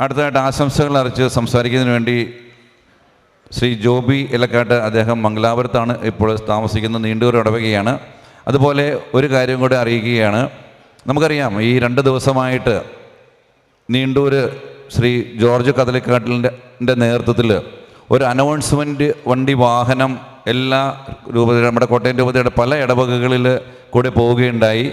അടുത്തതായിട്ട് ആശംസകൾ അറിച്ച് സംസാരിക്കുന്നതിന് വേണ്ടി ശ്രീ ജോബി ഇലക്കാട്ട് അദ്ദേഹം മംഗലാപുരത്താണ് ഇപ്പോൾ താമസിക്കുന്നത്. നീണ്ടൂർ ഇടവകയാണ്. അതുപോലെ ഒരു കാര്യം കൂടെ അറിയിക്കുകയാണ്. നമുക്കറിയാം ഈ രണ്ട് ദിവസമായിട്ട് നീണ്ടൂർ ശ്രീ ജോർജ് കദലിക്കാട്ടിലിന്റെ നേതൃത്വത്തിൽ ഒരു അനൗൺസ്മെന്റ് വണ്ടി വാഹനം എല്ലാ രൂപ നമ്മുടെ കോട്ടയം രൂപതയുടെ പല ഇടവകകളിൽ കൂടെ പോവുകയുണ്ടായി.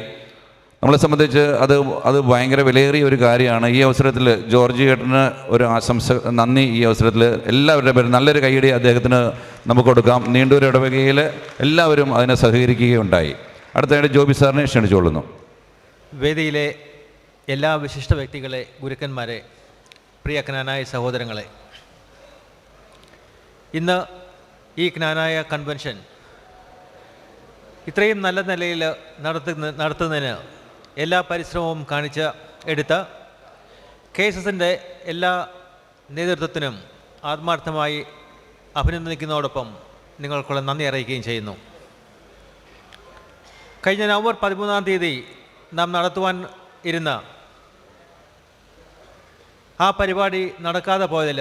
നമ്മളെ സംബന്ധിച്ച് അത് അത് ഭയങ്കര വിലയേറിയ ഒരു കാര്യമാണ്. ഈ അവസരത്തിൽ ജോർജ് ഏട്ടന് ഒരു ആശംസ നന്ദി ഈ അവസരത്തിൽ എല്ലാവരുടെ പേരും നല്ലൊരു കൈയടി അദ്ദേഹത്തിന് നമുക്ക് കൊടുക്കാം. നീണ്ടൂർ ഇടവകയിൽ എല്ലാവരും അതിനെ സഹകരിക്കുകയുണ്ടായി. അടുത്തതായിട്ട് ജോബി സാറിനെ ക്ഷണിച്ചുകൊള്ളുന്നു വേദിയിലെ എല്ലാ വിശിഷ്ട വ്യക്തികളെ ഗുരുക്കന്മാരെ പ്രിയ ജ്ഞാനായ സഹോദരങ്ങളെ ഇന്ന് ഈ ജ്ഞാനായ കൺവെൻഷൻ ഇത്രയും നല്ല നിലയിൽ നടത്തുന്ന നടത്തുന്നതിന് എല്ലാ പരിശ്രമവും കാണിച്ച് എടുത്ത കെ എസ് എസിന്റെ എല്ലാ നേതൃത്വത്തിനും ആത്മാർത്ഥമായി അഭിനന്ദിക്കുന്നതോടൊപ്പം നിങ്ങൾക്കുള്ള നന്ദി അറിയിക്കുകയും ചെയ്യുന്നു. കഴിഞ്ഞ നവംബർ പതിമൂന്നാം തീയതി നാം നടത്തുവാൻ ഇരുന്ന ആ പരിപാടി നടക്കാതെ പോയതിൽ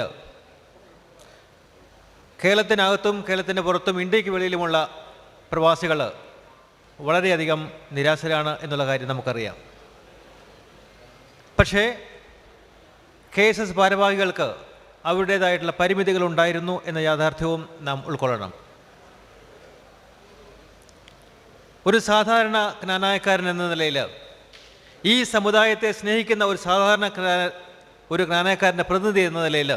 കേരളത്തിനകത്തും കേരളത്തിന്റെ പുറത്തും ഇന്ത്യയ്ക്ക് വെളിയിലുമുള്ള പ്രവാസികൾ വളരെയധികം നിരാശരാണ് എന്നുള്ള കാര്യം നമുക്കറിയാം. പക്ഷേ കെ എസ് എസ് ഭാരവാഹികൾക്ക് അവരുടേതായിട്ടുള്ള പരിമിതികൾ ഉണ്ടായിരുന്നു എന്ന യാഥാർത്ഥ്യവും നാം ഉൾക്കൊള്ളണം. ഒരു സാധാരണ ജ്ഞാനായക്കാരൻ എന്ന നിലയിൽ ഈ സമുദായത്തെ സ്നേഹിക്കുന്ന ഒരു സാധാരണ ഒരു ജ്ഞാനായക്കാരന്റെ പ്രതിനിധി എന്ന നിലയിൽ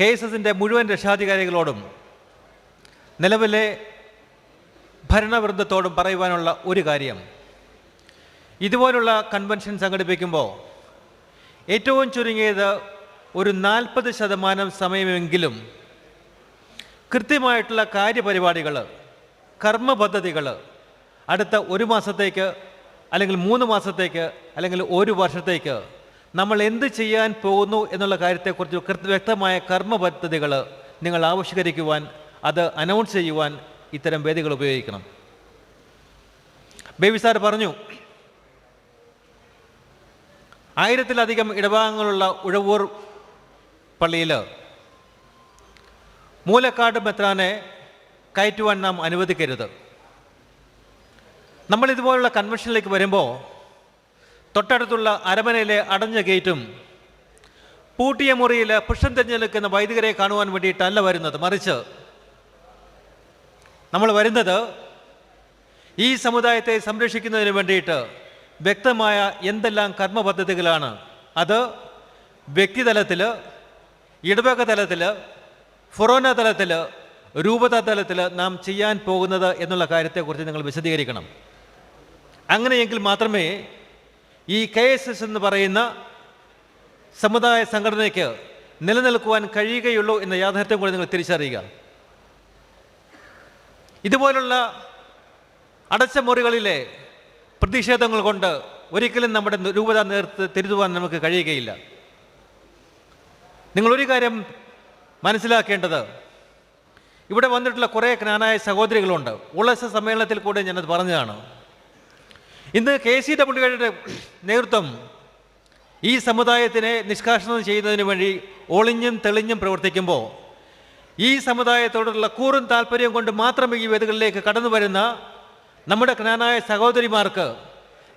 കെ എസ് എസിന്റെ മുഴുവൻ രക്ഷാധികാരികളോടും നിലവിലെ ഭരണവൃന്ദത്തോടും പറയുവാനുള്ള ഒരു കാര്യം. ഇതുപോലുള്ള കൺവെൻഷൻ സംഘടിപ്പിക്കുമ്പോൾ ഏറ്റവും ചുരുങ്ങിയത് ഒരു നാൽപ്പത് ശതമാനം സമയമെങ്കിലും കൃത്യമായിട്ടുള്ള കാര്യപരിപാടികൾ കർമ്മ പദ്ധതികൾ അടുത്ത ഒരു മാസത്തേക്ക് അല്ലെങ്കിൽ മൂന്ന് മാസത്തേക്ക് അല്ലെങ്കിൽ ഒരു വർഷത്തേക്ക് നമ്മൾ എന്ത് ചെയ്യാൻ പോകുന്നു എന്നുള്ള കാര്യത്തെക്കുറിച്ച് വ്യക്തമായ കർമ്മ പദ്ധതികൾ നിങ്ങൾ ആവിഷ്കരിക്കുവാൻ അത് അനൗൺസ് ചെയ്യുവാൻ ഇത്തരം വേദികൾ ഉപയോഗിക്കണം. ബേബി സാർ പറഞ്ഞു ആയിരത്തിലധികം ഇടഭാഗങ്ങളുള്ള ഉഴവൂർ പള്ളിയിൽ മൂലക്കാട് മെത്രാനെ കയറ്റുവാൻ നാം അനുവദിക്കരുത്. നമ്മൾ ഇതുപോലുള്ള കൺവെൻഷനിലേക്ക് വരുമ്പോൾ തൊട്ടടുത്തുള്ള അരമനയിലെ അടഞ്ഞ ഗേറ്റും പൂട്ടിയ മുറിയിൽ പുഷ്പം തിരഞ്ഞെടുക്കുന്ന വൈദികരെ കാണുവാൻ വേണ്ടിയിട്ടല്ല വരുന്നത്. മറിച്ച് നമ്മൾ വരുന്നത് ഈ സമുദായത്തെ സംരക്ഷിക്കുന്നതിന് വേണ്ടിയിട്ട് വ്യക്തമായ എന്തെല്ലാം കർമ്മ പദ്ധതികളാണ് അത് വ്യക്തിതലത്തിൽ ഇടവക തലത്തിൽ ഫൊറോന തലത്തിൽ രൂപത തലത്തിൽ നാം ചെയ്യാൻ പോകുന്നത് എന്നുള്ള കാര്യത്തെക്കുറിച്ച് നിങ്ങൾ വിശദീകരിക്കണം. അങ്ങനെയെങ്കിൽ മാത്രമേ ഈ കെ എസ് എസ് എന്ന് പറയുന്ന സമുദായ സംഘടനയ്ക്ക് നിലനിൽക്കുവാൻ കഴിയുകയുള്ളൂ എന്ന യാഥാർത്ഥ്യം കൂടി നിങ്ങൾ തിരിച്ചറിയുക. ഇതുപോലുള്ള അടച്ച മുറികളിലെ പ്രതിഷേധങ്ങൾ കൊണ്ട് ഒരിക്കലും നമ്മുടെ രൂപത നേർത്ത് തിരുത്തുവാൻ നമുക്ക് കഴിയുകയില്ല. നിങ്ങളൊരു കാര്യം മനസ്സിലാക്കേണ്ടത് ഇവിടെ വന്നിട്ടുള്ള കുറേ ജ്ഞാനായ സഹോദരികളുണ്ട്. ഉളസ സമ്മേളനത്തിൽ കൂടെ ഞാനത് പറഞ്ഞതാണ്. ഇന്ന് കെ സി ഡബ്ല്യുയുടെ നേതൃത്വം ഈ സമുദായത്തിനെ നിഷ്കാഷണം ചെയ്യുന്നതിന് വേണ്ടി ഒളിഞ്ഞും തെളിഞ്ഞും പ്രവർത്തിക്കുമ്പോൾ ഈ സമുദായത്തോടുള്ള കൂറും താല്പര്യം കൊണ്ട് മാത്രം ഈ വേദികളിലേക്ക് കടന്നു വരുന്ന നമ്മുടെ ജ്ഞാനായ സഹോദരിമാർക്ക്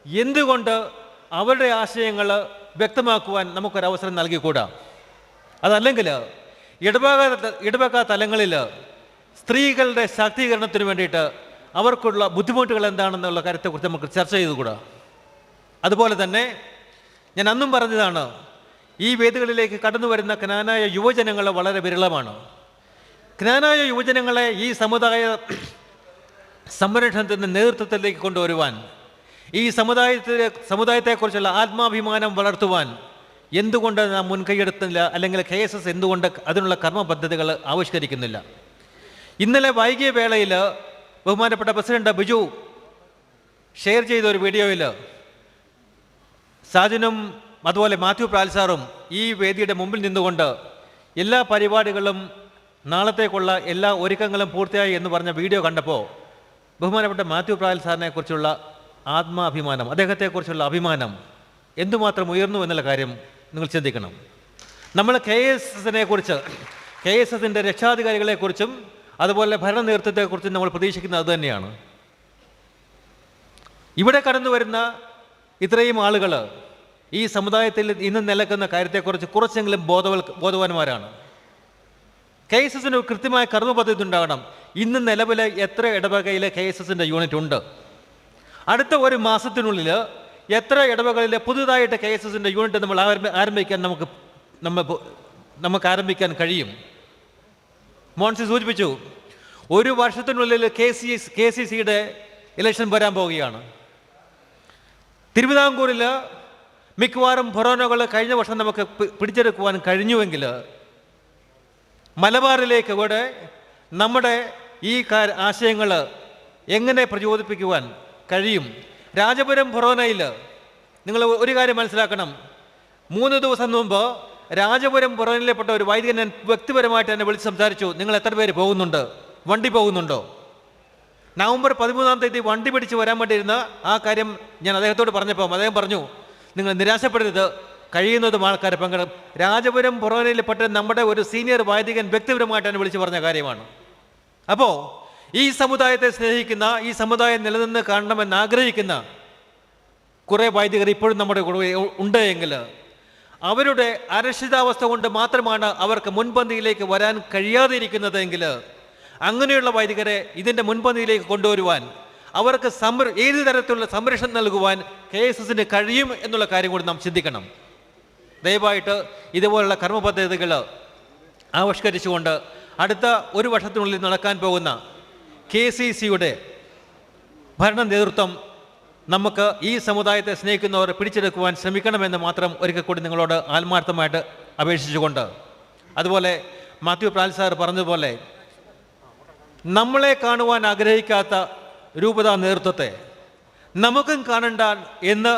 എന്തുകൊണ്ട് അവരുടെ ആശയങ്ങൾ വ്യക്തമാക്കുവാൻ നമുക്കൊരവസരം നൽകിക്കൂടാ? അതല്ലെങ്കിൽ ഇടവക ഇടവക തലങ്ങളിൽ സ്ത്രീകളുടെ ശാക്തീകരണത്തിന് വേണ്ടിയിട്ട് അവർക്കുള്ള ബുദ്ധിമുട്ടുകൾ എന്താണെന്നുള്ള കാര്യത്തെക്കുറിച്ച് നമുക്ക് ചർച്ച ചെയ്തുകൂടാ? അതുപോലെ തന്നെ ഞാൻ അന്നും പറഞ്ഞതാണ് ഈ വേദികളിലേക്ക് കടന്നു വരുന്ന കനാനായ യുവജനങ്ങൾ വളരെ വിരളമാണ്. ജ്ഞാനായ യുവജനങ്ങളെ ഈ സമുദായ സംരക്ഷണത്തിന്റെ നേതൃത്വത്തിലേക്ക് കൊണ്ടുവരുവാൻ ഈ സമുദായത്തിലെ സമുദായത്തെക്കുറിച്ചുള്ള ആത്മാഭിമാനം വളർത്തുവാൻ എന്തുകൊണ്ട് നാം മുൻകൈയെടുത്തില്ല? അല്ലെങ്കിൽ കെ എസ് എസ് എന്തുകൊണ്ട് അതിനുള്ള കർമ്മ പദ്ധതികൾ ആവിഷ്കരിക്കുന്നില്ല? ഇന്നലെ വൈകിയ വേളയിൽ ബഹുമാനപ്പെട്ട പ്രസിഡന്റ് ബിജു ഷെയർ ചെയ്ത ഒരു വീഡിയോയിൽ സാജനും അതുപോലെ മാത്യു പ്രാൽസാറും ഈ വേദിയുടെ മുമ്പിൽ നിന്നുകൊണ്ട് എല്ലാ പരിപാടികളും നാളത്തേക്കുള്ള എല്ലാ ഒരുക്കങ്ങളും പൂർത്തിയായി എന്ന് പറഞ്ഞ വീഡിയോ കണ്ടപ്പോൾ ബഹുമാനപ്പെട്ട മാത്യു പ്രായൽ സാറിനെ കുറിച്ചുള്ള ആത്മാഭിമാനം അദ്ദേഹത്തെക്കുറിച്ചുള്ള അഭിമാനം എന്തുമാത്രം ഉയർന്നു എന്നുള്ള കാര്യം നിങ്ങൾ ചിന്തിക്കണം. നമ്മൾ കെ എസ് എസിനെ കുറിച്ച് കെ എസ് എസിന്റെ രക്ഷാധികാരികളെക്കുറിച്ചും അതുപോലെ ഭരണ നേതൃത്വത്തെക്കുറിച്ചും നമ്മൾ പ്രതീക്ഷിക്കുന്നത് അതുതന്നെയാണ് ഇവിടെ കടന്നു വരുന്ന ഇത്രയും ആളുകൾ ഈ സമുദായത്തിൽ ഇന്ന് നിലക്കുന്ന കാര്യത്തെക്കുറിച്ച് കുറച്ചെങ്കിലും ബോധവൽ ബോധവാന്മാരാണ്. കെ എസ് എസിന് കൃത്യമായ കർമ്മ പദ്ധതി ഉണ്ടാകണം. ഇന്ന് നിലവിൽ എത്ര ഇടവകയിലെ കെ എസ് എസിന്റെ യൂണിറ്റ് ഉണ്ട്? അടുത്ത ഒരു മാസത്തിനുള്ളിൽ എത്ര ഇടവകളിലെ പുതുതായിട്ട് കെ എസ് എസിന്റെ യൂണിറ്റ് നമ്മൾ ആരംഭ- ആരംഭിക്കാൻ നമുക്ക് നമ്മ നമുക്ക് ആരംഭിക്കാൻ കഴിയും? മോൻസി സൂചിപ്പിച്ചു ഒരു വർഷത്തിനുള്ളിൽ കെ സി കെ സി സിയുടെ ഇലക്ഷൻ വരാൻ പോവുകയാണ്. തിരുവിതാംകൂറിൽ മിക്കവാറും ഫൊറോനകൾ കഴിഞ്ഞ വർഷം നമുക്ക് പിടിച്ചെടുക്കുവാൻ കഴിഞ്ഞുവെങ്കിൽ മലബാറിലേക്ക് ഇവിടെ നമ്മുടെ ഈ ആശയങ്ങൾ എങ്ങനെ പ്രചോദിപ്പിക്കുവാൻ കഴിയും? രാജപുരം ഫൊറോനയിൽ നിങ്ങൾ ഒരു കാര്യം മനസ്സിലാക്കണം. മൂന്ന് ദിവസം മുമ്പ് രാജപുരം പുറനിലപ്പെട്ട ഒരു വൈദികൻ ഞാൻ വ്യക്തിപരമായിട്ട് എന്നെ വിളിച്ച് സംസാരിച്ചു. നിങ്ങൾ എത്ര പേര് പോകുന്നുണ്ട്? വണ്ടി പോകുന്നുണ്ടോ? നവംബർ പതിമൂന്നാം തീയതി വണ്ടി പിടിച്ച് വരാൻ വേണ്ടിയിരുന്ന ആ കാര്യം ഞാൻ അദ്ദേഹത്തോട് പറഞ്ഞപ്പോൾ അദ്ദേഹം പറഞ്ഞു നിങ്ങൾ നിരാശപ്പെടരുത്. കഴിയുന്നതും ആൾക്കാർ പങ്കെടുക്കും. രാജപുരം പുറവനയിൽപ്പെട്ട നമ്മുടെ ഒരു സീനിയർ വൈദികൻ വ്യക്തിപരമായിട്ട് എന്നെ വിളിച്ചു പറഞ്ഞ കാര്യമാണ്. അപ്പോൾ ഈ സമുദായത്തെ സ്നേഹിക്കുന്ന ഈ സമുദായം നിലനിന്ന് കാണണമെന്ന് ആഗ്രഹിക്കുന്ന കുറേ വൈദികർ ഇപ്പോഴും നമ്മുടെ കൂടെ ഉണ്ട് എങ്കിൽ അവരുടെ അരക്ഷിതാവസ്ഥ കൊണ്ട് മാത്രമാണ് അവർക്ക് മുൻപന്തിയിലേക്ക് വരാൻ കഴിയാതെ ഇരിക്കുന്നതെങ്കിൽ അങ്ങനെയുള്ള വൈദികരെ ഇതിന്റെ മുൻപന്തിയിലേക്ക് കൊണ്ടുവരുവാൻ അവർക്ക് സംര ഏത് തരത്തിലുള്ള സംരക്ഷണം നൽകുവാൻ കെ എസ് എസിന് കഴിയും എന്നുള്ള കാര്യം കൂടി നാം ചിന്തിക്കണം. ദയവായിട്ട് ഇതുപോലുള്ള കർമ്മ പദ്ധതികൾ ആവിഷ്കരിച്ചുകൊണ്ട് അടുത്ത ഒരു വർഷത്തിനുള്ളിൽ നടക്കാൻ പോകുന്ന കെ സി സിയുടെ ഭരണ നേതൃത്വം നമുക്ക് ഈ സമുദായത്തെ സ്നേഹിക്കുന്നവർ പിടിച്ചെടുക്കുവാൻ ശ്രമിക്കണമെന്ന് മാത്രം ഒരിക്കൽ കൂടി നിങ്ങളോട് ആത്മാർത്ഥമായിട്ട് അപേക്ഷിച്ചുകൊണ്ട്. അതുപോലെ മാത്യു പ്രാൽ സാർ പറഞ്ഞതുപോലെ നമ്മളെ കാണുവാൻ ആഗ്രഹിക്കാത്ത രൂപതാ നേതൃത്വത്തെ നമുക്കും കാണണ്ട എന്ന്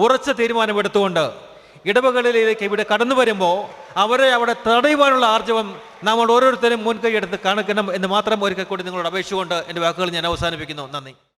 ഉറച്ച തീരുമാനമെടുത്തുകൊണ്ട് ഇടവകളിലേക്ക് ഇവിടെ കടന്നു വരുമ്പോൾ അവരെ അവിടെ തടയുവാനുള്ള ആർജവം നമ്മൾ ഓരോരുത്തരും മുൻകൈ എടുത്ത് കാണിക്കണം എന്ന് മാത്രം ഒരിക്കൽ കൂടി നിങ്ങളോട് അപേക്ഷിച്ചുകൊണ്ട് എന്റെ വാക്കുകൾ ഞാൻ അവസാനിപ്പിക്കുന്നു. നന്ദി.